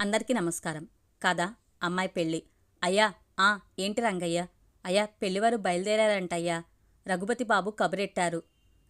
అందరికీ నమస్కారం. కాదా? అమ్మాయి పెళ్ళి. అయ్యా ఆ ఏంటి రంగయ్య? అయ్యా పెళ్ళివారు బయలుదేరారంటయ్యా. రఘుపతి బాబు కబురెట్టారు.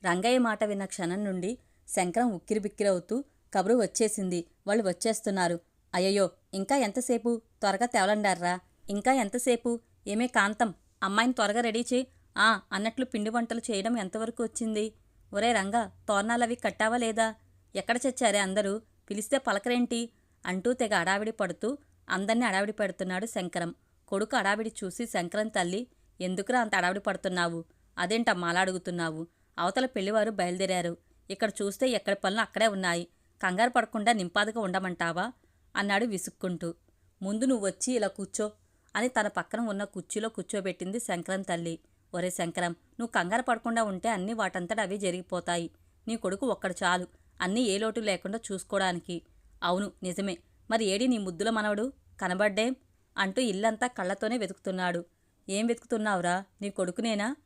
రంగయ్య మాట విన్న క్షణం నుండి శంకరం ఉక్కిరిబిక్కిరవుతూ కబురు వచ్చేసింది. వాళ్ళు వచ్చేస్తున్నారు. అయ్యయ్యో ఇంకా ఎంతసేపు? త్వరగా తెవలండారా? ఇంకా ఎంతసేపు? ఏమే కాంతం? అమ్మాయిని త్వరగా రెడీ చేయి. ఆ అన్నట్లు పిండి వంటలు చేయడం ఎంతవరకు వచ్చింది? ఒరే రంగా తోరణాలవి కట్టావా లేదా? ఎక్కడ చచ్చారే అందరూ? పిలిస్తే పలకరేంటి? అంటూ తెగ అడావిడి పడుతూ అందర్నీ అడావిడి పెడుతున్నాడు శంకరం. కొడుకు అడావిడి చూసి శంకరం తల్లి ఎందుకురా అంత అడావిడి పడుతున్నావు? అదేంటమ్మా అలా అడుగుతున్నావు? అవతల పెళ్ళివారు బయలుదేరారు. ఇక్కడ చూస్తే ఎక్కడి పనులు అక్కడే ఉన్నాయి. కంగారు పడకుండా నింపాదిగా ఉండమంటావా? అన్నాడు విసుక్కుంటూ. ముందు నువ్వు వచ్చి ఇలా కూర్చో అని తన పక్కన ఉన్న కుర్చీలో కూర్చోబెట్టింది శంకరం తల్లి. ఒరే శంకరం నువ్వు కంగారు పడకుండా ఉంటే అన్నీ వాటంతట అవి జరిగిపోతాయి. నీ కొడుకు ఒక్కడు చాలు. అన్నీ ఏ లోటు లేకుండా చూసుకోవడానికి. అవును నిజమే. మరి ఏడి నీ ముద్దుల మనవడు? కనబడ్డేం? అంటూ ఇల్లంతా కళ్ళతోనే వెతుకుతున్నాడు. ఏం వెతుకుతున్నావురా? నీ కొడుకునేనా?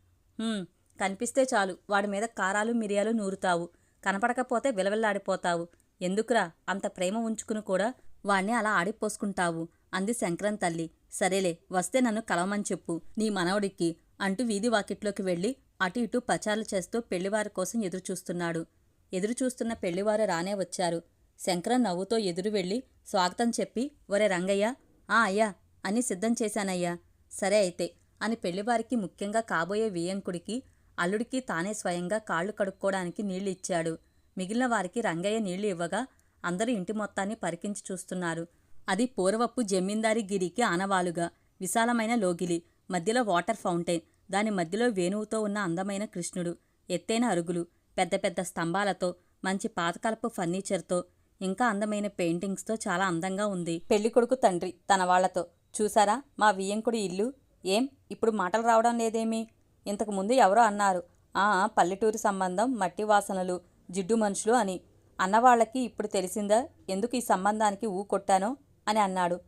కనిపిస్తే చాలు. వాడి మీద కారాలు మిరియాలు నూరుతావు. కనపడకపోతే విలవిల్లాడిపోతావు. ఎందుకురా? అంత ప్రేమ ఉంచుకుని కూడా వాణ్ణి అలా ఆడిపోసుకుంటావు. అంది శంకరం తల్లి. సరేలే వస్తే నన్ను కలవమని చెప్పు నీ మనవడికి అంటూ వీధి వాకిట్లోకి వెళ్ళి అటు ఇటు పచారులు చేస్తూ పెళ్ళివారి కోసం ఎదురుచూస్తున్నాడు. ఎదురుచూస్తున్న పెళ్ళివారు రానే వచ్చారు. శంకరం నవ్వుతో ఎదురు వెళ్ళి స్వాగతం చెప్పి ఒరే రంగయ్య ఆ అయ్యా అని సిద్ధం చేశానయ్యా. సరే అయితే అని పెళ్ళివారికి ముఖ్యంగా కాబోయే వియంకుడికి అల్లుడికి తానే స్వయంగా కాళ్ళు కడుక్కోవడానికి నీళ్ళు ఇచ్చాడు. మిగిలిన వారికి రంగయ్య నీళ్ళు ఇవ్వగా అందరూ ఇంటి మొత్తాన్ని పరికించి చూస్తున్నారు. అది పూర్వపు జమీందారి గిరికి ఆనవాలుగా విశాలమైన లోగిలి మధ్యలో వాటర్ ఫౌంటైన్ దాని మధ్యలో వేణువుతో ఉన్న అందమైన కృష్ణుడు ఎత్తైన అరుగులు పెద్ద పెద్ద స్తంభాలతో మంచి పాతకాలపు ఫర్నిచర్తో ఇంకా అందమైన పెయింటింగ్స్తో చాలా అందంగా ఉంది. పెళ్ళికొడుకు తండ్రి తన వాళ్ళతో చూసారా మా వియ్యంకుడి ఇల్లు? ఏం? ఇప్పుడు మాటలు రావడం లేదేమి? ఇంతకు ముందు ఎవరో అన్నారు. ఆ పల్లెటూరు సంబంధం మట్టి వాసనలు జిడ్డు మనుషులు అని. అన్నవాళ్ళకి ఇప్పుడు తెలిసిందా? ఎందుకు ఈ సంబంధానికి ఊ కొట్టానో? అని అన్నాడు.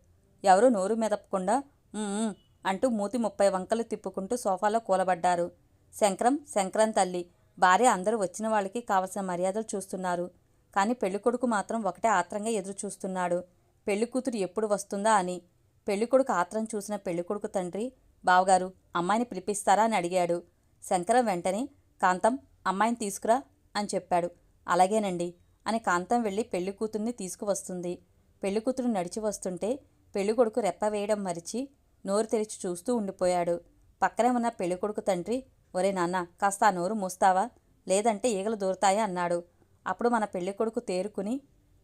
ఎవరూ నోరు మెదపకుండా అంటూ మూతి ముప్పై వంకలు తిప్పుకుంటూ సోఫాలో కూలబడ్డారు. శంకరం శంకరం తల్లి భార్య అందరూ వచ్చిన వాళ్ళకి కావలసిన మర్యాదలు చూస్తున్నారు. కానీ పెళ్ళికొడుకు మాత్రం ఒకటే ఆత్రంగా ఎదురు చూస్తున్నాడు ఎప్పుడు వస్తుందా అని. పెళ్ళికొడుకు ఆత్రం చూసిన పెళ్ళికొడుకు తండ్రి బావగారు అమ్మాయిని పిలిపిస్తారా? అని అడిగాడు. శంకరం వెంటనే కాంతం అమ్మాయిని తీసుకురా అని చెప్పాడు. అలాగేనండి అని కాంతం వెళ్ళి పెళ్ళి కూతుర్ని తీసుకువస్తుంది. పెళ్ళి కూతురు నడిచి వస్తుంటే పెళ్ళికొడుకు రెప్ప వేయడం మరిచి నోరు తెరిచి చూస్తూ ఉండిపోయాడు. పక్కనే ఉన్న పెళ్ళికొడుకు తండ్రి? ఒరే నాన్న కాస్త ఆ నోరు మూస్తావా? లేదంటే ఈగలు దూరతాయా? అన్నాడు. అప్పుడు మన పెళ్ళికొడుకు తేరుకుని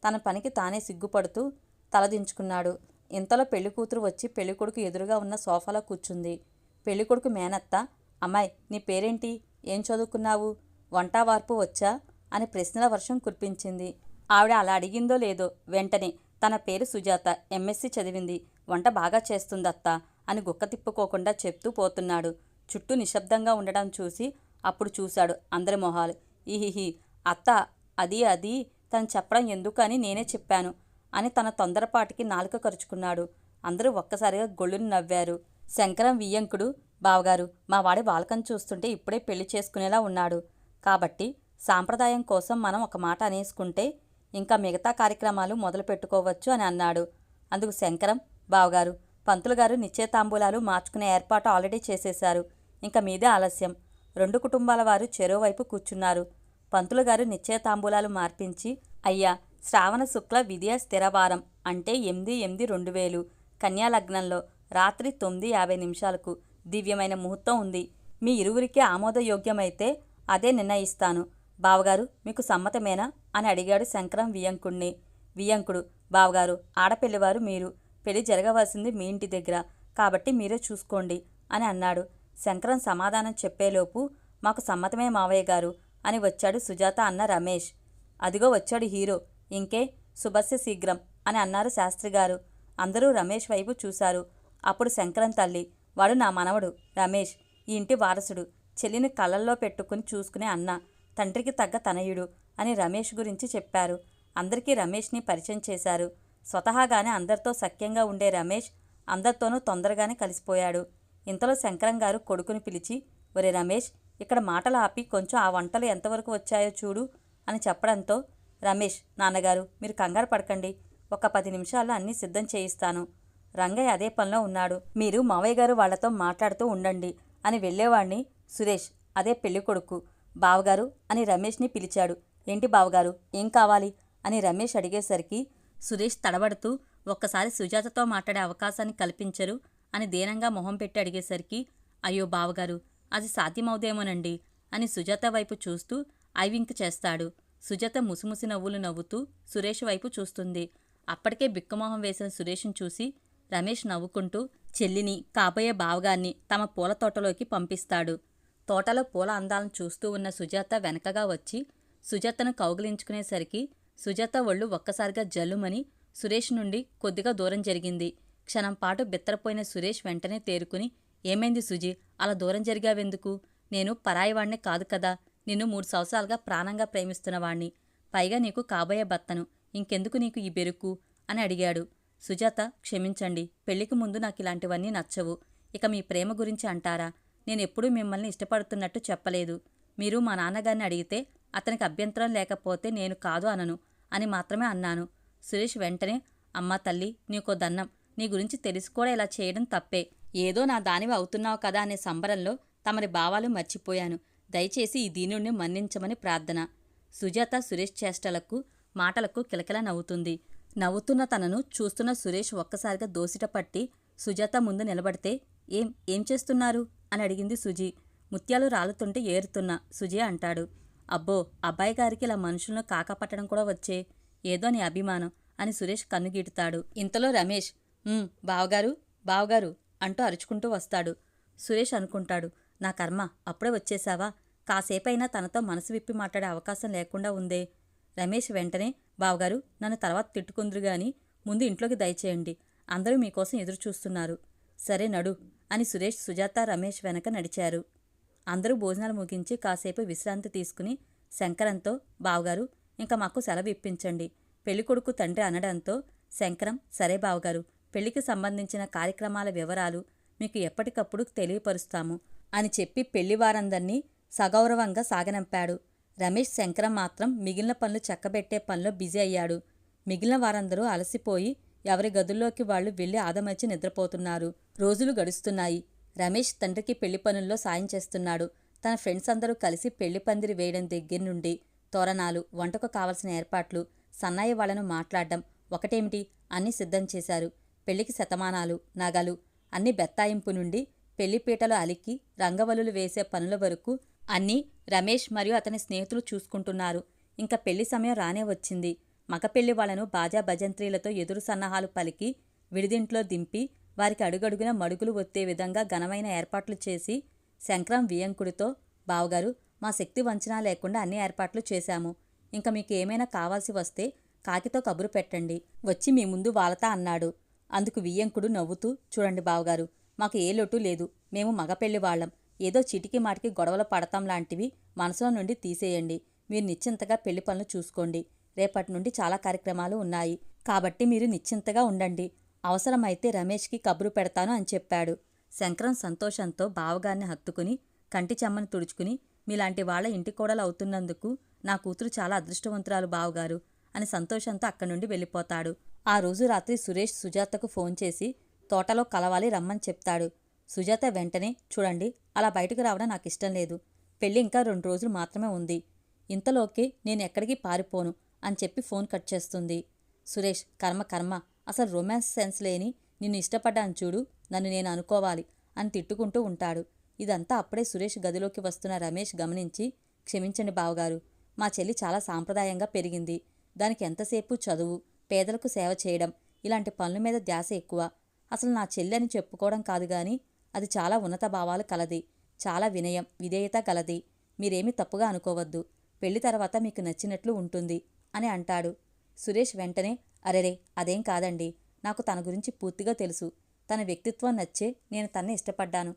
తన పనికి తానే సిగ్గుపడుతూ తలదించుకున్నాడు. ఇంతలో పెళ్ళికూతురు వచ్చి పెళ్ళికొడుకు ఎదురుగా ఉన్న సోఫాలో కూర్చుంది. పెళ్ళికొడుకు మేనత్త అమ్మాయి నీ పేరేంటి? ఏం చదువుకున్నావు? వంట వార్పు వచ్చా? అని ప్రశ్నల వర్షం కురిపించింది. ఆవిడ అలా అడిగిందో లేదో వెంటనే తన పేరు సుజాత ఎంఎస్సి చదివింది. వంట బాగా చేస్తుందత్త అని గుక్క తిప్పుకోకుండా చెప్తూ పోతున్నాడు. చుట్టూ నిశ్శబ్దంగా ఉండడం చూసి అప్పుడు చూశాడు అందరి మొహాలు. ఈహిహి అత్త అది అది తను చెప్పడం ఎందుకని నేనే చెప్పాను అని తన తొందరపాటికి నాలుక కరుచుకున్నాడు. అందరూ ఒక్కసారిగా గొళ్ళుని నవ్వారు. శంకరం వియ్యంకుడు బావగారు మా వాడి బాలకం చూస్తుంటే ఇప్పుడే పెళ్ళి చేసుకునేలా ఉన్నాడు. కాబట్టి సాంప్రదాయం కోసం మనం ఒక మాట అనేసుకుంటే ఇంకా మిగతా కార్యక్రమాలు మొదలు పెట్టుకోవచ్చు అని అన్నాడు. అందుకు శంకరం బావగారు పంతులు గారు నిశ్చయతాంబూలాలు మార్చుకునే ఏర్పాటు ఆల్రెడీ చేసేశారు. ఇంకా మీదే ఆలస్యం. రెండు కుటుంబాల వారు చెరోవైపు కూర్చున్నారు. పంతులు గారు నిశ్చయతాంబూలాలు మార్పించి అయ్యా శ్రావణ శుక్ల విద్య స్థిరవారం అంటే ఎనిమిది ఎనిమిది రెండు వేలు. కన్యాలగ్నంలో రాత్రి తొమ్మిది యాభై నిమిషాలకు దివ్యమైన ముహూర్తం ఉంది. మీ ఇరువురికి ఆమోదయోగ్యమైతే అదే నిర్ణయిస్తాను. బావగారు మీకు సమ్మతమేనా? అని అడిగాడు శంకరం వియంకుణ్ణి వియంకుడు బావగారు ఆడపిల్లివారు మీరు. పెళ్ళి జరగవలసింది మీ ఇంటి దగ్గర. కాబట్టి మీరే చూసుకోండి అని అన్నాడు. శంకరం సమాధానం చెప్పేలోపు మాకు సమ్మతమే మావయ్య గారు. అని వచ్చాడు సుజాత అన్న రమేష్. అదిగో వచ్చాడు హీరో. ఇంకే? శుభస్య శీఘ్రం అని అన్నారు శాస్త్రిగారు. అందరూ రమేష్ వైపు చూశారు. అప్పుడు శంకరం తల్లి వాడు నా మనవడు రమేష్ ఈ ఇంటి వారసుడు చెల్లిని కళ్ళల్లో పెట్టుకుని చూసుకునే అన్న తండ్రికి తగ్గ తనయుడు అని రమేష్ గురించి చెప్పారు. అందరికీ రమేష్ని పరిచయం చేశారు. స్వతహాగానే అందరితో సఖ్యంగా ఉండే రమేష్ అందరితోనూ తొందరగానే కలిసిపోయాడు. ఇంతలో శంకరం గారు కొడుకుని పిలిచి ఒరే రమేష్ ఇక్కడ మాటలు ఆపి కొంచెం ఆ వంటలు ఎంతవరకు వచ్చాయో చూడు అని చెప్పడంతో రమేష్ నాన్నగారు మీరు కంగారు పడకండి. ఒక పది నిమిషాల్లో అన్నీ సిద్ధం చేయిస్తాను. రంగయ్య అదే పనిలో ఉన్నాడు. మీరు మావయ్య గారు వాళ్ళతో మాట్లాడుతూ ఉండండి అని వెళ్ళేవాణ్ణి సురేష్. అదే పెళ్ళి కొడుకు. బావగారు అని రమేష్ని పిలిచాడు. ఏంటి బావగారు? ఏం కావాలి? అని రమేష్ అడిగేసరికి సురేష్ తడబడుతూ ఒక్కసారి సుజాతతో మాట్లాడే అవకాశాన్ని కల్పించరు అని దీనంగా మొహం పెట్టి అడిగేసరికి అయ్యో బావగారు అది సాధ్యమవుదేమోనండి అని సుజాత వైపు చూస్తూ ఐవింక్ చేస్తాడు. సుజాత ముసిముసి నవ్వులు నవ్వుతూ సురేష్ వైపు చూస్తుంది. అప్పటికే బిక్కమొహం వేసిన సురేష్ను చూసి రమేష్ నవ్వుకుంటూ చెల్లిని కాబోయే బావగాన్ని తమ పూల తోటలోకి పంపిస్తాడు. తోటలో పూల అందాలను చూస్తూ ఉన్న సుజాత వెనకగా వచ్చి సుజాతను కౌగిలించుకునేసరికి సుజాత ఒళ్ళు ఒక్కసారిగా జల్లుమని సురేష్ నుండి కొద్దిగా దూరం జరిగింది. క్షణం పాటు బిత్తరపోయిన సురేష్ వెంటనే తేరుకుని ఏమైంది సుజీ? అలా దూరం జరిగావెందుకు? నేను పరాయివాణ్ణి కాదు కదా. నిన్ను మూడు సంవత్సరాలుగా ప్రాణంగా ప్రేమిస్తున్నవాణ్ణి. పైగా నీకు కాబోయే భర్తను. ఇంకెందుకు నీకు ఈ బెరుకు? అని అడిగాడు. సుజాత క్షమించండి. పెళ్ళికి ముందు నాకు ఇలాంటివన్నీ నచ్చవు. ఇక మీ ప్రేమ గురించి అంటారా? నేనెప్పుడూ మిమ్మల్ని ఇష్టపడుతున్నట్టు చెప్పలేదు. మీరు మా నాన్నగారిని అడిగితే అతనికి అభ్యంతరం లేకపోతే నేను కాదు అనను అని మాత్రమే అన్నాను. సురేష్ వెంటనే అమ్మా తల్లి నీకో దన్నం. నీ గురించి తెలిసి కూడా ఇలా చేయడం తప్పే. ఏదో నా దానివి అవుతున్నావు కదా అనే సంబరంలో తమరి భావాలు మర్చిపోయాను. దయచేసి ఈ దీనుణ్ణి మన్నించమని ప్రార్థన. సుజాత సురేష్ చేష్టలకు మాటలకు కిలకిల నవ్వుతుంది. నవ్వుతున్న తనను చూస్తున్న సురేష్ ఒక్కసారిగా దోసిట పట్టి సుజాత ముందు నిలబడితే ఏం ఏం చేస్తున్నారు? అని అడిగింది సుజీ. ముత్యాలు రాలుతుంటే ఏరుతున్నా సుజీ అంటాడు. అబ్బో అబ్బాయి గారికి ఇలా మనుషులను కాకపట్టడం కూడా వచ్చే ఏదో నీ అభిమానం అని సురేష్ కన్నుగీటుతాడు. ఇంతలో రమేష్ బావగారు బావగారు అంటూ అరుచుకుంటూ వస్తాడు. సురేష్ అనుకుంటాడు నా కర్మ అప్పుడే వచ్చేశావా? కాసేపైనా తనతో మనసు విప్పి మాట్లాడే అవకాశం లేకుండా ఉందే. రమేష్ వెంటనే బావగారు నన్ను తర్వాత తిట్టుకుందరు గాని ముందు ఇంట్లోకి దయచేయండి. అందరూ మీకోసం ఎదురు చూస్తున్నారు. సరే నడు అని సురేష్ సుజాత రమేష్ వెనక నడిచారు. అందరూ భోజనాలు ముగించి కాసేపు విశ్రాంతి తీసుకుని శంకరంతో బావగారు ఇంకా మాకు సెలవు ఇప్పించండి. పెళ్ళికొడుకు తండ్రి అనడంతో శంకరం సరే బావగారు పెళ్ళికి సంబంధించిన కార్యక్రమాల వివరాలు మీకు ఎప్పటికప్పుడు తెలియపరుస్తాము అని చెప్పి పెళ్ళివారందర్నీ సగౌరవంగా సాగనంపాడు. రమేష్ శంకరం మాత్రం మిగిలిన పనులు చక్కబెట్టే పనిలో బిజీ అయ్యాడు. మిగిలిన వారందరూ అలసిపోయి ఎవరి గదుల్లోకి వాళ్ళు వెళ్ళి ఆదమర్చి నిద్రపోతున్నారు. రోజులు గడుస్తున్నాయి. రమేష్ తండ్రికి పెళ్ళి పనుల్లో సాయం చేస్తున్నాడు. తన ఫ్రెండ్స్ అందరూ కలిసి పెళ్ళి పందిరి వేయడం దగ్గర నుండి తోరణాలు వంటకు కావలసిన ఏర్పాట్లు సన్నాయి వాళ్ళను మాట్లాడడం ఒకటేమిటి అన్నీ సిద్ధం చేశారు. పెళ్ళికి శతమానాలు నగలు అన్ని బెత్తాయింపు నుండి పెళ్ళిపీటలు అలికి రంగవల్లులు వేసే పనుల వరకు అన్నీ రమేష్ మరియు అతని స్నేహితులు చూసుకుంటున్నారు. ఇంకా పెళ్ళి సమయం రానే వచ్చింది. మగ పెళ్ళి వాళ్ళను బాజా భజంత్రీలతో ఎదురు సన్నాహాలు పలికి విడిదింట్లో దింపి వారికి అడుగడుగున మడుగులు ఒత్తే విధంగా ఘనమైన ఏర్పాట్లు చేసి శంకరం వియంకుడితో బావగారు మా శక్తి వంచన లేకుండా అన్ని ఏర్పాట్లు చేశాము. ఇంకా మీకు ఏమైనా కావాల్సి వస్తే కాకితో కబురు పెట్టండి. వచ్చి మీ ముందు వాలతా అన్నాడు. అందుకు వియ్యంకుడు నవ్వుతూ చూడండి బావగారు మాకు ఏ లోటు లేదు. మేము మగపెళ్ళి వాళ్ళం. ఏదో చిటికి మాటికి గొడవలు పడతాం లాంటివి మనసులో నుండి తీసేయండి. మీరు నిశ్చింతగా పెళ్ళి పనులు చూసుకోండి. రేపటి నుండి చాలా కార్యక్రమాలు ఉన్నాయి. కాబట్టి మీరు నిశ్చింతగా ఉండండి. అవసరమైతే రమేష్కి కబురు పెడతాను అని చెప్పాడు. శంకరం సంతోషంతో బావగారిని హత్తుకుని కంటి చెమ్మని తుడుచుకుని మీలాంటి వాళ్ళ ఇంటి కోడలు అవుతున్నందుకు నా కూతురు చాలా అదృష్టవంతురాలు బావగారు అని సంతోషంతో అక్కడి నుండి వెళ్ళిపోతాడు. ఆ రోజు రాత్రి సురేష్ సుజాతకు ఫోన్ చేసి తోటలో కలవాలి రమ్మని చెప్తాడు. సుజాత వెంటనే చూడండి అలా బయటకు రావడం నాకు ఇష్టం లేదు. పెళ్ళి ఇంకా రెండు రోజులు మాత్రమే ఉంది. ఇంతలోకి నేను ఎక్కడికి పారిపోను అని చెప్పి ఫోన్ కట్ చేస్తుంది. సురేష్ కర్మ కర్మ. అసలు రొమాన్స్ సెన్స్ లేని నిన్ను ఇష్టపడ్డాను చూడు నన్ను నేను అనుకోవాలి అని తిట్టుకుంటూ ఉంటాడు. ఇదంతా అప్పుడే సురేష్ గదిలోకి వస్తున్న రమేష్ గమనించి క్షమించండి బావగారు. మా చెల్లి చాలా సాంప్రదాయంగా పెరిగింది. దానికి ఎంతసేపు చదువు? పేదలకు సేవ చేయడం ఇలాంటి పనుల మీద ధ్యాస ఎక్కువ. అసలు నా చెల్లి అని చెప్పుకోవడం కాదు గాని అది చాలా ఉన్నత భావాలు కలది. చాలా వినయం విధేయత కలది మీరేమీ తప్పుగా అనుకోవద్దు. పెళ్ళి తర్వాత మీకు నచ్చినట్లు ఉంటుంది అని అంటాడు. సురేష్ వెంటనే అరెరే అదేం కాదండి. నాకు తన గురించి పూర్తిగా తెలుసు. తన వ్యక్తిత్వం నచ్చే నేను తన్నే ఇష్టపడ్డాను.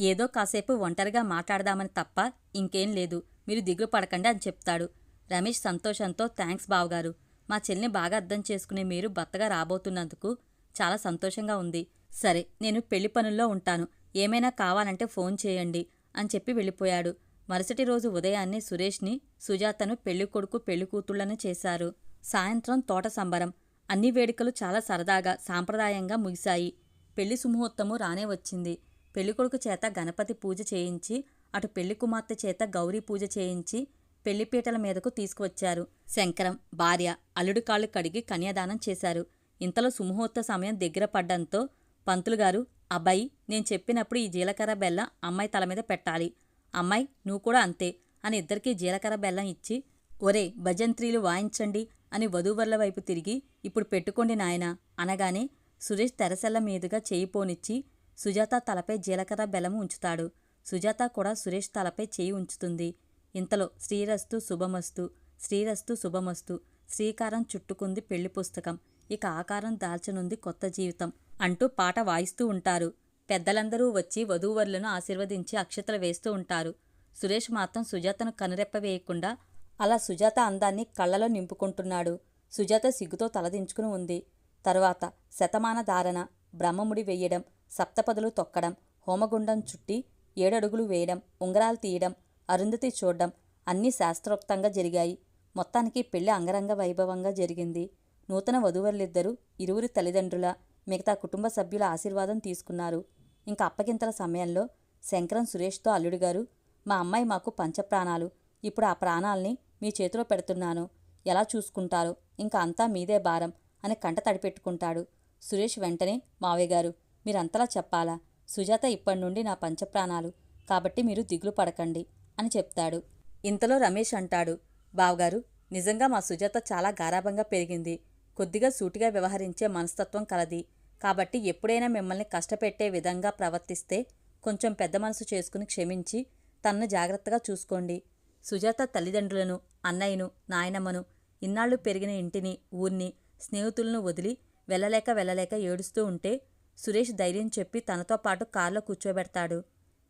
ఏదో కాసేపు ఒంటరిగా మాట్లాడదామని తప్ప ఇంకేం లేదు. మీరు దిగులు పడకండి అని చెప్తాడు. రమేష్ సంతోషంతో థ్యాంక్స్ బావగారు. మా చెల్లిని బాగా అర్థం చేసుకునే మీరు భర్తగా రాబోతున్నందుకు చాలా సంతోషంగా ఉంది. సరే నేను పెళ్ళి పనుల్లో ఉంటాను. ఏమైనా కావాలంటే ఫోన్ చేయండి అని చెప్పి వెళ్ళిపోయాడు. మరుసటి రోజు ఉదయాన్నే సురేష్ని సుజాతను పెళ్ళి కొడుకు పెళ్ళి కూతుళ్ళను చేశారు. సాయంత్రం తోట సంబరం. అన్ని వేడుకలు చాలా సరదాగా సాంప్రదాయంగా ముగిశాయి. పెళ్ళి సుముహూర్తము రానే వచ్చింది. పెళ్ళికొడుకు చేత గణపతి పూజ చేయించి అటు పెళ్ళి కుమార్తె చేత గౌరీ పూజ చేయించి పెళ్ళిపీటల మీదకు తీసుకువచ్చారు. శంకరం భార్య అల్లుడి కాళ్ళు కడిగి కన్యాదానం చేశారు. ఇంతలో సుముహూర్త సమయం దగ్గర పడ్డంతో పంతులుగారు అబ్బాయి నేను చెప్పినప్పుడు ఈ జీలకర్ర బెల్లం అమ్మాయి తల మీద పెట్టాలి. అమ్మాయి నువ్వు కూడా అంతే అని ఇద్దరికీ జీలకర్ర బెల్లం ఇచ్చి ఒరే భజంత్రీలు వాయించండి అని వధూవర్ల వైపు తిరిగి ఇప్పుడు పెట్టుకోండి నాయనా అనగానే సురేష్ తెరసెల్ల మీదుగా చేయి పోనిచ్చి సుజాత తలపై జీలకర్ర బెల్లం ఉంచుతాడు. సుజాత కూడా సురేష్ తలపై చేయి ఉంచుతుంది. ఇంతలో శ్రీరస్తు శుభమస్తు శ్రీరస్తు శుభమస్తు శ్రీకారం చుట్టుకుంది పెళ్ళి పుస్తకం. ఇక ఆకారం దాల్చనుంది కొత్త జీవితం అంటూ పాట వాయిస్తూ ఉంటారు. పెద్దలందరూ వచ్చి వధూవరులను ఆశీర్వదించి అక్షతలు వేస్తూ ఉంటారు. సురేష్ మాత్రం సుజాతను కనురెప్ప వేయకుండా అలా సుజాత అందాన్ని కళ్ళలో నింపుకుంటున్నాడు. సుజాత సిగ్గుతో తలదించుకుని ఉంది. తరువాత శతమాన ధారణ బ్రహ్మముడి వెయ్యడం సప్తపదులు తొక్కడం హోమగుండం చుట్టి ఏడడుగులు వేయడం ఉంగరాలు తీయడం అరుంధతి చూడడం అన్నీ శాస్త్రోక్తంగా జరిగాయి. మొత్తానికి పెళ్ళి అంగరంగ వైభవంగా జరిగింది. నూతన వధువరులిద్దరూ ఇరువురి తల్లిదండ్రుల మిగతా కుటుంబ సభ్యుల ఆశీర్వాదం తీసుకున్నారు. ఇంకా అప్పగింతల సమయంలో శంకరం సురేష్తో అల్లుడు గారు మా అమ్మాయి మాకు పంచప్రాణాలు. ఇప్పుడు ఆ ప్రాణాల్ని మీ చేతిలో పెడుతున్నాను. ఎలా చూసుకుంటారో? ఇంకా అంతా మీదే భారం అని కంట తడిపెట్టుకుంటాడు సురేష్ వెంటనే మావయ్య గారు మీరంతలా చెప్పాలా? సుజాత ఇప్పటి నుండి నా పంచప్రాణాలు. కాబట్టి మీరు దిగులు పడకండి. అని చెప్తాడు. ఇంతలో రమేష్ అంటాడు బావగారు నిజంగా మా సుజాత చాలా గారాభంగా పెరిగింది. కొద్దిగా సూటిగా వ్యవహరించే మనస్తత్వం కలది. కాబట్టి ఎప్పుడైనా మిమ్మల్ని కష్టపెట్టే విధంగా ప్రవర్తిస్తే కొంచెం పెద్ద మనసు చేసుకుని క్షమించి తన్ను జాగ్రత్తగా చూసుకోండి. సుజాత తల్లిదండ్రులను అన్నయ్యను నాయనమ్మను ఇన్నాళ్ళు పెరిగిన ఇంటిని ఊర్ని స్నేహితులను వదిలి వెళ్ళలేక వెళ్ళలేక ఏడుస్తూ ఉంటే సురేష్ ధైర్యం చెప్పి తనతో పాటు కారులో కూర్చోబెడతాడు.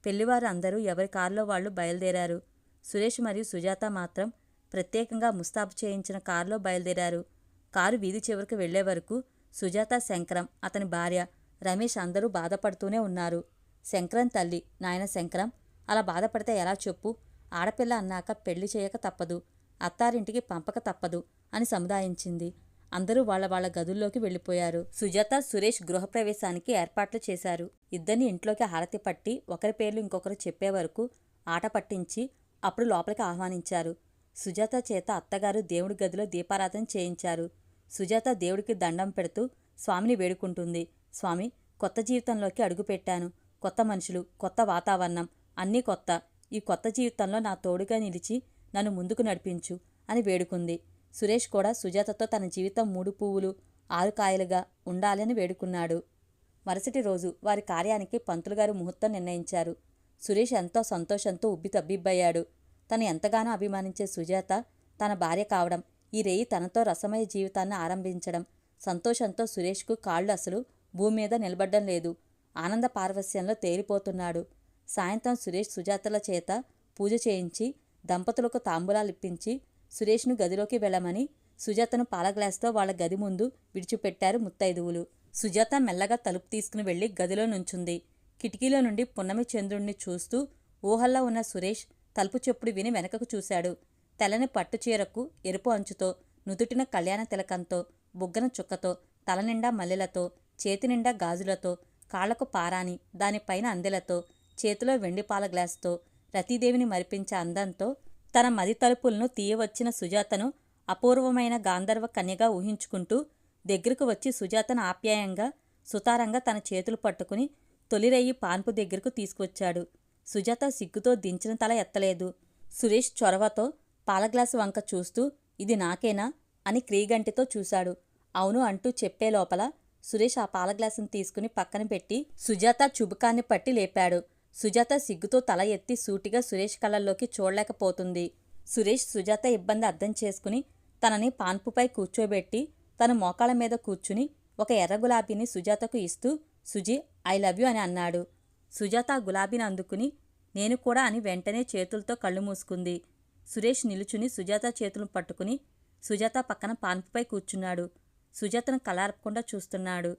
పెళ్ళివారు అందరూ ఎవరి కారులో వాళ్ళు బయలుదేరారు? సురేష్ మరియు సుజాత మాత్రం ప్రత్యేకంగా ముస్తాబు చేయించిన కారులో బయలుదేరారు. కారు వీధి చివరికి వెళ్ళే వరకు సుజాత శంకరం అతని భార్య రమేష్ అందరూ బాధపడుతూనే ఉన్నారు. శంకరం తల్లి నాయన శంకరం అలా బాధపడితే ఎలా చెప్పు? ఆడపిల్ల అన్నాక పెళ్ళి చేయక తప్పదు. అత్తారింటికి పంపక తప్పదు అని సముదాయించింది. అందరూ వాళ్ళ వాళ్ళ గదుల్లోకి వెళ్ళిపోయారు. సుజాత సురేష్ గృహప్రవేశానికి ఏర్పాట్లు చేశారు. ఇద్దరిని ఇంట్లోకి హారతి పట్టి ఒకరి పేర్లు ఇంకొకరు చెప్పే వరకు ఆట పట్టించి అప్పుడు లోపలికి ఆహ్వానించారు. సుజాత చేత అత్తగారు దేవుడి గదిలో దీపారాధన చేయించారు. సుజాత దేవుడికి దండం పెడుతూ స్వామిని వేడుకుంటుంది. స్వామి కొత్త జీవితంలోకి అడుగుపెట్టాను కొత్త మనుషులు కొత్త వాతావరణం అన్నీ కొత్త. ఈ కొత్త జీవితంలో నా తోడుగా నిలిచి నన్ను ముందుకు నడిపించు అని వేడుకుంది. సురేష్ కూడా సుజాతతో తన జీవితం మూడు పువ్వులు ఆరు కాయలుగా ఉండాలని వేడుకున్నాడు. మరుసటి రోజు వారి కార్యానికి పంతులుగారు ముహూర్తం నిర్ణయించారు. సురేష్ ఎంతో సంతోషంతో ఉబ్బి తబ్బిబ్బయ్యాడు. తను ఎంతగానో అభిమానించే సుజాత తన భార్య కావడం ఈ రేయి తనతో రసమయ జీవితాన్ని ఆరంభించడం సంతోషంతో సురేష్కు కాళ్ళు అసలు భూమి మీద నిలబడ్డం లేదు. ఆనంద పారవస్యంలో తేలిపోతున్నాడు. సాయంత్రం సురేష్ సుజాతల చేత పూజ చేయించి దంపతులకు తాంబూలాలిప్పించి సురేష్ను గదిలోకి వెళ్ళమని సుజాతను పాల గ్లాస్తో వాళ్ళ గది ముందు విడిచిపెట్టారు ముత్తైదువులు. సుజాత మెల్లగా తలుపు తీసుకుని వెళ్ళి గదిలో నుంచుంది. కిటికీలో నుండి పున్నమి చంద్రుణ్ణి చూస్తూ ఊహల్లో ఉన్న సురేష్ తలుపు చెప్పుడు విని వెనకకు చూశాడు. తెల్లని పట్టు చీరకు ఎరుపు అంచుతో నుదుటిన కళ్యాణ తిలకంతో బుగ్గన చుక్కతో తలనిండా మల్లెలతో చేతినిండా గాజులతో కాళ్ళకు పారాని దానిపైన అందెలతో చేతిలో వెండి పాల గ్లాసుతో రతీదేవిని మరిపించే అందంతో తన మది తలుపులను తీయవచ్చిన సుజాతను అపూర్వమైన గాంధర్వ కన్యగా ఊహించుకుంటూ దగ్గరకు వచ్చి సుజాతను ఆప్యాయంగా సుతారంగా తన చేతులు పట్టుకుని తొలిరయ్యి పాన్పు దగ్గరకు తీసుకొచ్చాడు సుజాత సిగ్గుతో దించిన తల ఎత్తలేదు. సురేష్ చొరవతో పాలగ్లాసు వంక చూస్తూ ఇది నాకేనా? అని క్రీగంటితో చూశాడు. అవును అంటూ చెప్పే లోపల సురేష్ ఆ పాలగ్లాసును తీసుకుని పక్కన పెట్టి సుజాత చుబుకాన్ని పట్టి లేపాడు. సుజాత సిగ్గుతో తల ఎత్తి సూటిగా సురేష్ కళ్ళల్లోకి చూడలేకపోతుంది. సురేష్ సుజాత ఇబ్బంది అర్థం చేసుకుని తనని పాన్పుపై కూర్చోబెట్టి తన మోకాళ్ళ మీద కూర్చుని ఒక ఎర్ర గులాబీని సుజాతకు ఇస్తూ సుజీ ఐ లవ్ యూ అని అన్నాడు. సుజాత ఆ గులాబీని అందుకుని నేను కూడా అని వెంటనే చేతులతో కళ్ళు మూసుకుంది. సురేష్ నిలుచుని సుజాత చేతులను పట్టుకుని సుజాత పక్కన పాన్పుపై కూర్చున్నాడు. సుజాతను కలారపకుండా చూస్తున్నాడు.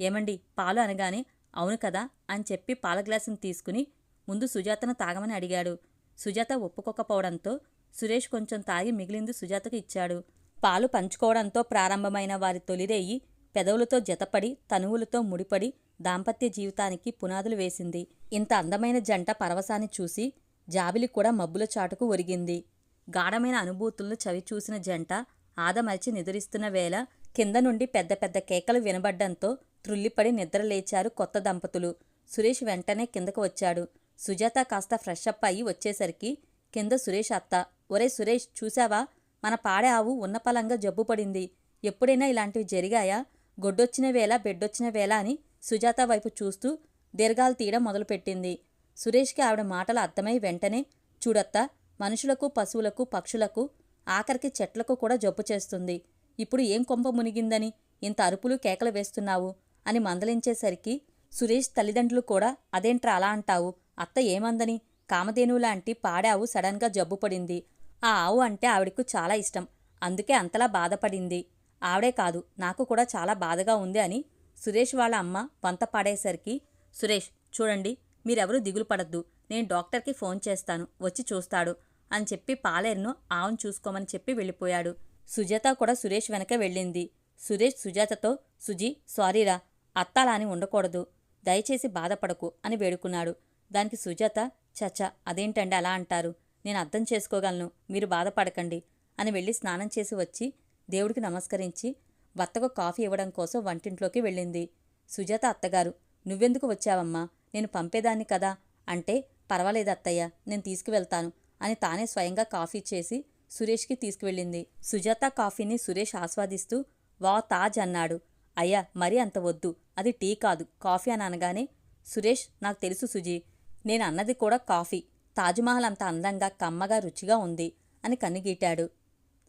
ఏమండి పాలు అనగానే అవును కదా? అని చెప్పి పాల గ్లాసును తీసుకుని ముందు సుజాతను తాగమని అడిగాడు. సుజాత ఒప్పుకోకపోవడంతో సురేష్ కొంచెం తాగి మిగిలింది సుజాతకు ఇచ్చాడు. పాలు పంచుకోవడంతో ప్రారంభమైన వారి తొలిరేయి పెదవులతో జతపడి తనువులతో ముడిపడి దాంపత్య జీవితానికి పునాదులు వేసింది. ఇంత అందమైన జంట పరవశాన్ని చూసి జాబిలి కూడా మబ్బుల చాటుకు ఒరిగింది. గాఢమైన అనుభూతులను చవిచూసిన జంట ఆదమరిచి నిదురిస్తున్న వేళ కింద నుండి పెద్ద పెద్ద కేకలు వినబడ్డంతో త్రుల్లిపడి నిద్రలేచారు కొత్త దంపతులు. సురేష్ వెంటనే కిందకు వచ్చాడు. సుజాత కాస్త ఫ్రెష్ అప్ అయ్యి వచ్చేసరికి కింద సురేష్ అత్త ఒరే సురేష్ చూశావా? మన పాడే ఆవు ఉన్నపలంగా జబ్బు పడింది. ఎప్పుడైనా ఇలాంటివి జరిగాయా? గొడ్డొచ్చిన వేళ బెడ్డొచ్చిన వేళ అని సుజాత వైపు చూస్తూ దీర్ఘాలు తీయడం మొదలుపెట్టింది. సురేష్కి ఆవిడ మాటలు అర్థమై వెంటనే చూడత్తా మనుషులకు పశువులకు పక్షులకు ఆఖరికి చెట్లకు కూడా జబ్బు చేస్తుంది. ఇప్పుడు ఏం కొంప మునిగిందని? ఇంత అరుపులు కేకలు వేస్తున్నావు. అని మందలించేసరికి సురేష్ తల్లిదండ్రులు కూడా అదేంట్రా అలా అంటావు? అత్త ఏమందని? కామధేనువు లాంటి పాడావు సడన్గా జబ్బు పడింది. ఆ ఆవు అంటే ఆవిడకు చాలా ఇష్టం. అందుకే అంతలా బాధపడింది. ఆవిడే కాదు నాకు కూడా చాలా బాధగా ఉంది అని సురేష్ వాళ్ళ అమ్మ వంత పాడేసరికి సురేష్ చూడండి మీరెవరూ దిగులు పడద్దు. నేను డాక్టర్కి ఫోన్ చేస్తాను. వచ్చి చూస్తాడు అని చెప్పి పాలేరును ఆవును చూసుకోమని చెప్పి వెళ్ళిపోయాడు. సుజాత కూడా సురేష్ వెనక వెళ్ళింది. సురేష్ సుజాతతో సుజీ సారీరా అత్తాలా అని ఉండకూడదు. దయచేసి బాధపడకు అని వేడుకున్నాడు. దానికి సుజాత చచ్చ అదేంటండి అలా అంటారు? నేను అర్థం చేసుకోగలను మీరు బాధపడకండి అని వెళ్ళి స్నానం చేసి వచ్చి దేవుడికి నమస్కరించి భర్తకు కాఫీ ఇవ్వడం కోసం వంటింట్లోకి వెళ్ళింది. సుజాత అత్తగారు నువ్వెందుకు వచ్చావమ్మా? నేను పంపేదాన్ని కదా. అంటే పర్వాలేదు అత్తయ్య నేను తీసుకువెళ్తాను అని తానే స్వయంగా కాఫీ చేసి సురేష్కి తీసుకువెళ్ళింది. సుజాత కాఫీని సురేష్ ఆస్వాదిస్తూ వా తాజ్ అన్నాడు. అయ్యా మరీ అంత వద్దు. అది టీ కాదు. కాఫీ అని అనగానే సురేష్ నాకు తెలుసు సుజీ నేను అన్నది కూడా కాఫీ. తాజ్మహల్ అంత అందంగా కమ్మగా రుచిగా ఉంది అని కన్నుగీటాడు.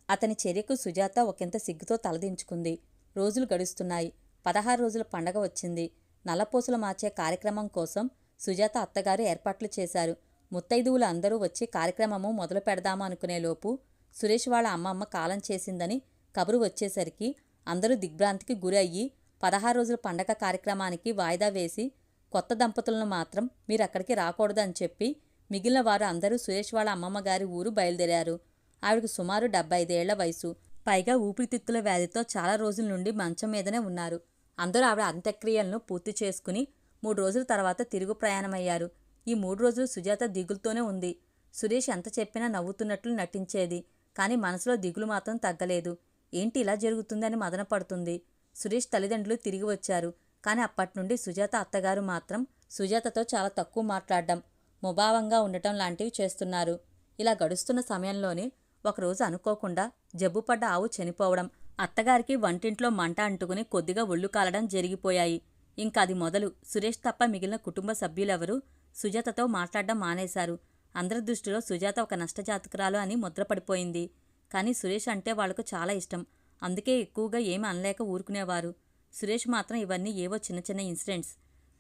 అతని చర్యకు సుజాత ఒకంత సిగ్గుతో తలదించుకుంది. రోజులు గడుస్తున్నాయి. పదహారు రోజుల పండగ వచ్చింది. నల్లపూసలు మార్చే కార్యక్రమం కోసం సుజాత అత్తగారు ఏర్పాట్లు చేశారు. ముత్తైదువులు అందరూ వచ్చి కార్యక్రమము మొదలు పెడదాము అనుకునేలోపు సురేష్ వాళ్ళ అమ్మమ్మ కాలం చేసిందని కబురు వచ్చేసరికి అందరూ దిగ్భ్రాంతికి గురి అయ్యి పదహారు రోజుల పండగ కార్యక్రమానికి వాయిదా వేసి కొత్త దంపతులను మాత్రం మీరు అక్కడికి రాకూడదని చెప్పి మిగిలిన వారు అందరూ సురేష్ వాళ్ళ అమ్మమ్మ గారి ఊరు బయలుదేరారు. ఆవిడకు సుమారు డెబ్బై ఐదేళ్ళ వయసు. పైగా ఊపిరితిత్తుల వ్యాధితో చాలా రోజుల నుండి మంచం మీదనే ఉన్నారు. అందరూ ఆవిడ అంత్యక్రియలను పూర్తి చేసుకుని మూడు రోజుల తర్వాత తిరుగు ప్రయాణమయ్యారు. ఈ మూడు రోజులు సుజాత దిగులుతోనే ఉంది. సురేష్ ఎంత చెప్పినా నవ్వుతున్నట్లు నటించేది. కానీ మనసులో దిగులు మాత్రం తగ్గలేదు. ఏంటి ఇలా జరుగుతుందని మదనపడుతుంది. సురేష్ తల్లిదండ్రులు తిరిగి వచ్చారు. కానీ అప్పటి నుండి సుజాత అత్తగారు మాత్రం సుజాతతో చాలా తక్కువ మాట్లాడడం ముభావంగా ఉండటం లాంటివి చేస్తున్నారు. ఇలా గడుస్తున్న సమయంలోనే ఒకరోజు అనుకోకుండా జబ్బుపడ్డ ఆవు చనిపోవడం అత్తగారికి వంటింట్లో మంట అంటుకుని కొద్దిగా ఒళ్ళు కాలడం జరిగిపోయాయి. ఇంకా అది మొదలు సురేష్ తప్ప మిగిలిన కుటుంబ సభ్యులెవరూ సుజాతతో మాట్లాడడం మానేశారు. అందరి దృష్టిలో సుజాత ఒక నష్టజాతకురాలు అని ముద్రపడిపోయింది. కానీ సురేష్ అంటే వాళ్ళకు చాలా ఇష్టం. అందుకే ఎక్కువగా ఏమీ అనలేక ఊరుకునేవారు. సురేష్ మాత్రం ఇవన్నీ ఏవో చిన్న చిన్న ఇన్సిడెంట్స్.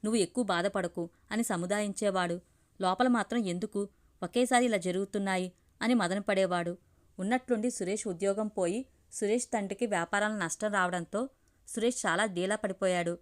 నువ్వు ఎక్కువ బాధపడకు అని సముదాయించేవాడు. లోపల మాత్రం ఎందుకు? ఒకేసారి ఇలా జరుగుతున్నాయి అని మదనపడేవాడు ఉన్నట్లుండి సురేష్ ఉద్యోగం పోయి సురేష్ తండ్రికి వ్యాపారాల నష్టం రావడంతో సురేష్ చాలా డీలా పడిపోయాడు.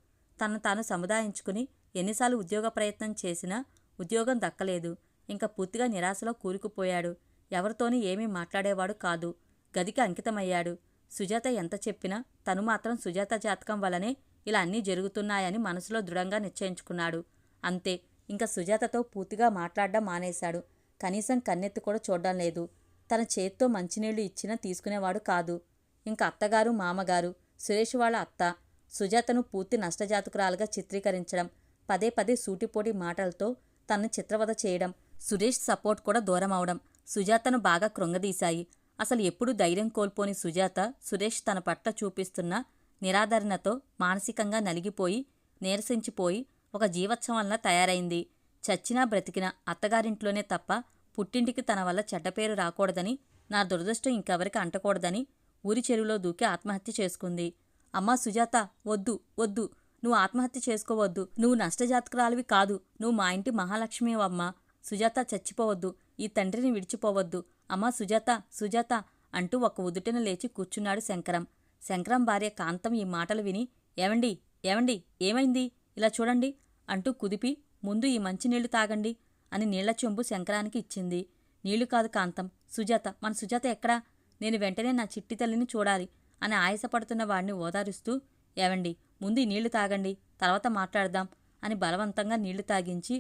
తను తాను సముదాయించుకుని ఎన్నిసార్లు ఉద్యోగ ప్రయత్నం చేసినా ఉద్యోగం దక్కలేదు. ఇంకా పూర్తిగా నిరాశలో కూరుకుపోయాడు. ఎవరితోనూ ఏమీ మాట్లాడేవాడు కాదు. గదికి అంకితమయ్యాడు. సుజాత ఎంత చెప్పినా తను మాత్రం సుజాత జాతకం వలనే ఇలా అన్నీ జరుగుతున్నాయని మనసులో దృఢంగా నిశ్చయించుకున్నాడు. అంతే ఇంకా సుజాతతో పూర్తిగా మాట్లాడడం మానేశాడు. కనీసం కన్నెత్తి కూడా చూడడం లేదు. తన చేత్తో మంచినీళ్ళు ఇచ్చినా తీసుకునేవాడు కాదు. ఇంకా అత్తగారు మామగారు సురేష్ వాళ్ళ అత్త సుజాతను పూర్తి నష్టజాతకురాలుగా చిత్రీకరించడం పదే పదే సూటిపోటి మాటలతో తనను చిత్రవద చేయడం సురేష్ సపోర్ట్ కూడా దూరం అవడం సుజాతను బాగా కృంగదీశాయి. అసలు ఎప్పుడూ ధైర్యం కోల్పోని సుజాత సురేష్ తన పట్ల చూపిస్తున్న నిరాదరణతో మానసికంగా నలిగిపోయి నీరసించిపోయి ఒక జీవోత్సవంలా తయారైంది. చచ్చినా బ్రతికినా అత్తగారింట్లోనే తప్ప పుట్టింటికి తన వల్ల చెడ్డపేరు రాకూడదని నా దురదృష్టం ఇంకెవరికి అంటకూడదని ఊరి చెరువులో దూకి ఆత్మహత్య చేసుకుంది. అమ్మా సుజాత వద్దు వద్దు నువ్వు ఆత్మహత్య చేసుకోవద్దు నువ్వు నష్టజాతకురాలివి కాదు నువ్వు మా ఇంటి మహాలక్ష్మివమ్మా సుజాత చచ్చిపోవద్దు ఈ తండ్రిని విడిచిపోవద్దు. అమ్మా సుజాత సుజాత అంటూ ఒక ఉదుటిన లేచి కూర్చున్నాడు శంకరం. శంకరం భార్య కాంతం ఈ మాటలు విని ఏమండి ఏమండి ఏమైంది? ఇలా చూడండి అంటూ కుదిపి ముందు ఈ మంచినీళ్ళు తాగండి అని నీళ్ళ చెంబు శంకరానికి ఇచ్చింది. నీళ్ళు కాదు కాంతం సుజాత మన సుజాత ఎక్కడా? నేను వెంటనే నా చిట్టి తల్లిని చూడాలి అని ఆయాసపడుతున్న వాడిని ఓదారుస్తూ ఏవండి ముందు ఈ నీళ్ళు తాగండి తర్వాత మాట్లాడదాం అని బలవంతంగా నీళ్ళు తాగించి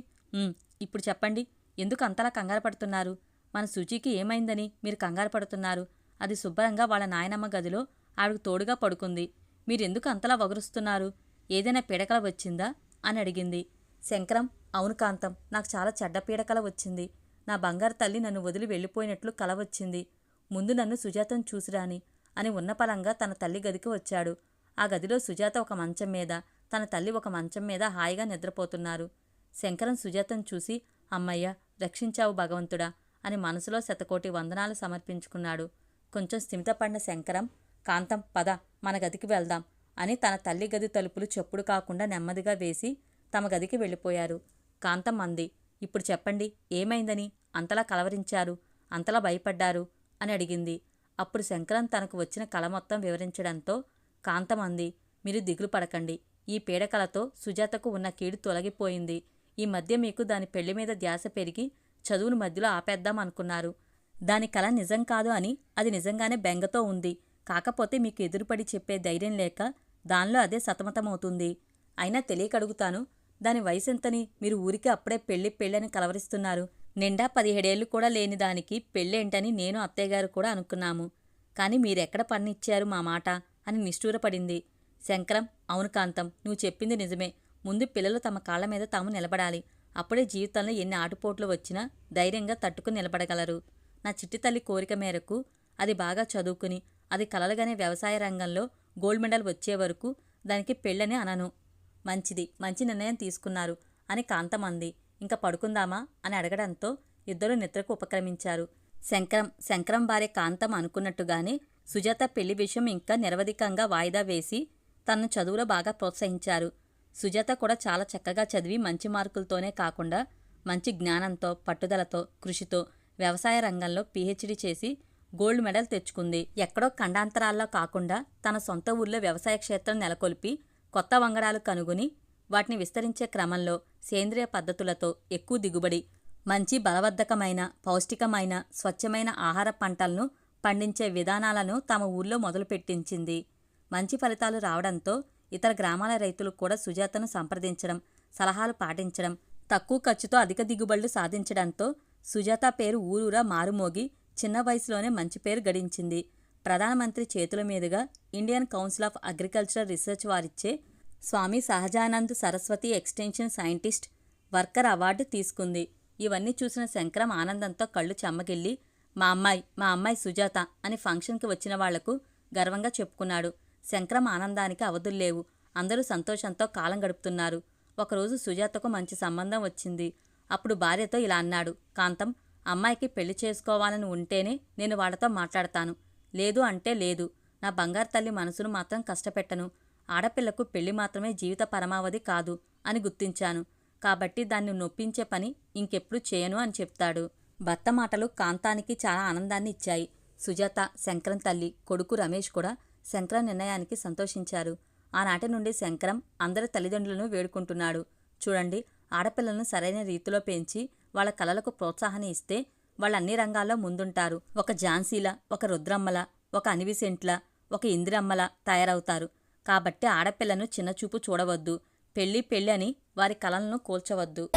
ఇప్పుడు చెప్పండి ఎందుకు అంతలా కంగారు పడుతున్నారు? మన శుచికి ఏమైందని మీరు కంగారు పడుతున్నారు. అది శుభ్రంగా వాళ్ళ నాయనమ్మ గదిలో ఆవిడకు తోడుగా పడుకుంది. మీరెందుకు అంతలా వగరుస్తున్నారు? ఏదైనా పీడకల వచ్చిందా? అని అడిగింది. శంకరం అవును కాంతం నాకు చాలా చెడ్డ పీడకల వచ్చింది. నా బంగారు తల్లి నన్ను వదిలి వెళ్ళిపోయినట్లు కల వచ్చింది. ముందు నన్ను సుజాతను చూసిరాని అని ఉన్నపలంగా తన తల్లి గదికి వచ్చాడు. ఆ గదిలో సుజాత ఒక మంచం మీద తన తల్లి ఒక మంచం మీద హాయిగా నిద్రపోతున్నారు. శంకరం సుజాతను చూసి అమ్మయ్య రక్షించావు భగవంతుడా అని మనసులో శతకోటి వందనాలు సమర్పించుకున్నాడు. కొంచెం స్థిమితపడిన శంకరం కాంతం పద మన గదికి వెళ్దాం అని తన తల్లి గది తలుపులు చెప్పుడు కాకుండా నెమ్మదిగా వేసి తమ గదికి వెళ్ళిపోయారు. కాంతం అంది ఇప్పుడు చెప్పండి ఏమైందని? అంతలా కలవరించారు? అంతలా భయపడ్డారు? అని అడిగింది. అప్పుడు శంకరం తనకు వచ్చిన కళ మొత్తం వివరించడంతో కాంతం అంది మీరు దిగులు పడకండి. ఈ పీడకలతో సుజాతకు ఉన్న కీడు తొలగిపోయింది. ఈ మధ్య మీకు దాని పెళ్ళి మీద ధ్యాస పెరిగి చదువును మధ్యలో ఆపేద్దాం అనుకున్నారు. దాని కళ నిజం కాదు అని అది నిజంగానే బెంగతో ఉంది. కాకపోతే మీకు ఎదురుపడి చెప్పే ధైర్యం లేక దానిలో అదే సతమతమవుతుంది. అయినా తెలియకడుగుతాను దాని వయసెంతని మీరు ఊరికి అప్పుడే పెళ్ళి పెళ్ళని కలవరిస్తున్నారు. నిండా పదిహేడేళ్ళు కూడా లేని దానికి పెళ్ళేంటని నేను అత్తయ్యగారు కూడా అనుకున్నాము. కానీ మీరెక్కడ పన్నిచ్చారు మా మాట అని నిష్ఠూరపడింది. శంకరం అవును కాంతం నువ్వు చెప్పింది నిజమే. ముందు పిల్లలు తమ కాళ్ళ మీద తాము నిలబడాలి. అప్పుడే జీవితంలో ఎన్ని ఆటుపోట్లు వచ్చినా ధైర్యంగా తట్టుకుని నిలబడగలరు. నా చిట్టి తల్లి కోరిక మేరకు అది బాగా చదువుకుని అది కలలుగానే వ్యవసాయ రంగంలో గోల్డ్ మెడల్ వచ్చే వరకు దానికి పెళ్ళని అనను. మంచిది మంచి నిర్ణయం తీసుకున్నారు అని కాంతమంది ఇంకా పడుకుందామా అని అడగడంతో ఇద్దరు నిద్రకు ఉపక్రమించారు. శంకరం శంకరం భార్య కాంతం అనుకున్నట్టుగానే సుజాత పెళ్ళి విషయం ఇంకా నిరవధికంగా వాయిదా వేసి తనను చదువులో బాగా ప్రోత్సహించారు. సుజాత కూడా చాలా చక్కగా చదివి మంచి మార్కులతోనే కాకుండా మంచి జ్ఞానంతో పట్టుదలతో కృషితో వ్యవసాయ రంగంలో పీహెచ్డీ చేసి గోల్డ్ మెడల్ తెచ్చుకుంది. ఎక్కడో ఖండాంతరాల్లో కాకుండా తన సొంత ఊర్లో వ్యవసాయ క్షేత్రం నెలకొల్పి కొత్త వంగడాలు కనుగొని వాటిని విస్తరించే క్రమంలో సేంద్రియ పద్ధతులతో ఎక్కువ దిగుబడి మంచి బలవర్ధకమైన పౌష్టికమైన స్వచ్ఛమైన ఆహార పంటలను పండించే విధానాలను తమ ఊర్లో మొదలుపెట్టించింది. మంచి ఫలితాలు రావడంతో ఇతర గ్రామాల రైతులు కూడా సుజాతను సంప్రదించడం సలహాలు పాటించడం తక్కువ ఖర్చుతో అధిక దిగుబడులు సాధించడంతో సుజాత పేరు ఊరూరా మారుమోగి చిన్న వయసులోనే మంచి పేరు గడించింది. ప్రధానమంత్రి చేతుల మీదుగా Indian council of agricultural research వారిచ్చే Swami Sahajanand Saraswati extension scientist worker award తీసుకుంది. ఇవన్నీ చూసిన శంకరం ఆనందంతో కళ్ళు చెమ్మగిల్లి మా అమ్మాయి మా అమ్మాయి సుజాత అని ఫంక్షన్కి వచ్చిన వాళ్ళకు గర్వంగా చెప్పుకున్నాడు. శంకరం ఆనందానికి అవధుల్లేవు అందరూ సంతోషంతో కాలం గడుపుతున్నారు. ఒకరోజు సుజాతకు మంచి సంబంధం వచ్చింది. అప్పుడు భార్యతో ఇలా అన్నాడు కాంతం అమ్మాయికి పెళ్ళి చేసుకోవాలని ఉంటేనే నేను వాళ్ళతో మాట్లాడతాను. లేదు అంటే లేదు. నా బంగారు తల్లి మనసును మాత్రం కష్టపెట్టను. ఆడపిల్లకు పెళ్ళి మాత్రమే జీవిత పరమావధి కాదు అని గుర్తించాను. కాబట్టి దాన్ని నొప్పించే పని ఇంకెప్పుడు చేయను అని చెప్తాడు. భర్త మాటలు కాంతానికి చాలా ఆనందాన్ని ఇచ్చాయి. సుజాత శంకరం తల్లి కొడుకు రమేష్ కూడా శంకరం నిర్ణయానికి సంతోషించారు. ఆనాటి నుండి శంకరం అందరి తల్లిదండ్రులను వేడుకుంటున్నాడు. చూడండి ఆడపిల్లలను సరైన రీతిలో పెంచి వాళ్ళ కలలకు ప్రోత్సాహం ఇస్తే వాళ్ళు అన్ని రంగాల్లో ముందుంటారు. ఒక ఝాన్సీల ఒక రుద్రమ్మల ఒక అనివిసెంట్ల ఒక ఇందిరమ్మల తయారవుతారు. కాబట్టి ఆడపిల్లను చిన్నచూపు చూడవద్దు. పెళ్ళి పెళ్ళి అని వారి కలలను కూల్చవద్దు.